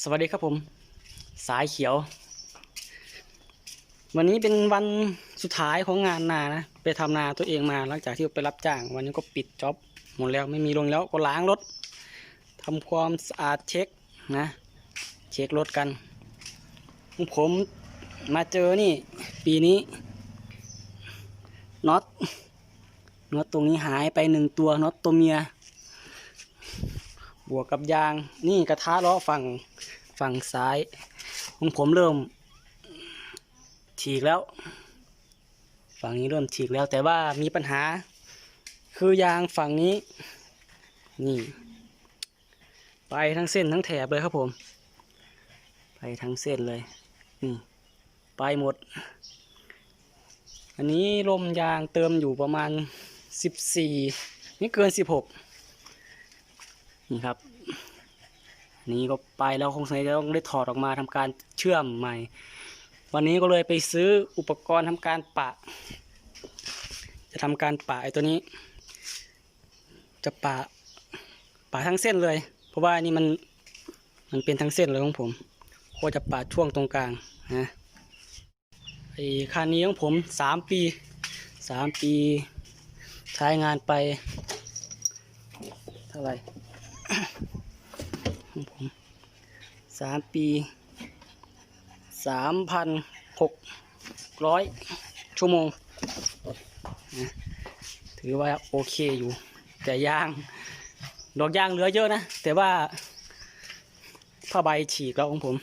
สวัสดีครับผม สายเขียว วันนี้เป็นวันสุดท้ายของงานนานะ ไปทำนาตัวเองมาหลังจากที่ไปรับจ้าง วันนี้ก็ปิดจ็อบหมดแล้วไม่มีลงแล้วก็ล้างรถทำความสะอาดเช็คนะ เช็ครถกัน ผมมาเจอนี่ปีนี้น็อตน็อตตรงนี้หายไปหนึ่งตัวน็อตตัวเมีย บวกกับยาง นี่กระทะล้อฝั่งฝั่งซ้ายของผมเริ่มฉีกแล้ว ฝั่งนี้เริ่มฉีกแล้ว แต่ว่ามีปัญหา คือยางฝั่งนี้ นี่ ไปทั้งเส้นทั้งแถบเลยครับผม ไปทั้งเส้นเลย นี่ ไปหมด อันนี้ลมยางเติมอยู่ประมาณสิบสี่นี่เกินสิบหก นี่ครับ นี่ก็ไปแล้วคงจะต้องได้ถอดออกมาทำการเชื่อมใหม่ วันนี้ก็เลยไปซื้ออุปกรณ์ทำการปะ จะทำการปะไอ้ตัวนี้ จะปะปะทั้งเส้นเลย เพราะว่านี่มันมันเป็นทั้งเส้นเลยของผมก็จะปะช่วงตรงกลางนะไอ้คันนี้ของผมสามปีสามปี ใช้งานไป เท่าไหร่ ของผม สามปีสามพันหกร้อยชั่วโมง ถือว่าโอเคอยู่ แต่ยาง ดอกยางเหลือเยอะนะ แต่ว่าผ้าใบฉีกแล้วของผม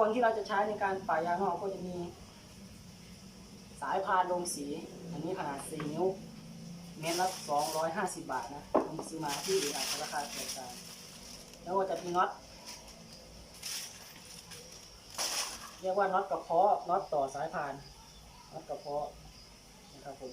อุปกรณ์ที่เราจะใช้ในการป่ายางของก็จะมี สายพานลงสี อันนี้ขนาด 4 นิ้ว เมตรละ 250 บาทนะผมซื้อมาที่อาจจะราคาแตกต่างแล้วก็จะมีน็อตเรียกว่าน็อตกระเพาะน็อตต่อสายพานน็อตกระเพาะนะครับผม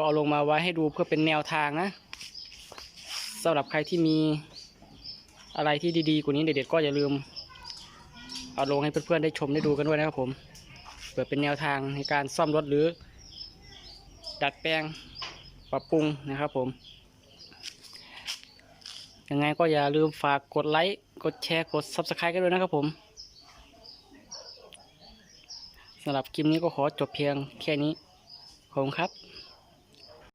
ก็เอาลงมาไว้ให้ดูเพื่อเป็นแนวทางนะสำหรับใครที่มีอะไรที่ดีๆกว่านี้เด็ดๆก็อย่าลืม เอาลงให้เพื่อนๆได้ชมได้ดูกันด้วยนะครับผมเพื่อเป็นแนวทางในการซ่อมรถหรือ ดัดแปลงปรับปรุงนะครับผมยังไงก็อย่าลืมฝากกดไลค์กดแชร์กด Subscribe กันด้วยนะครับผมสำหรับคลิปนี้ก็ขอจบเพียงแค่นี้ขอบคุณครับ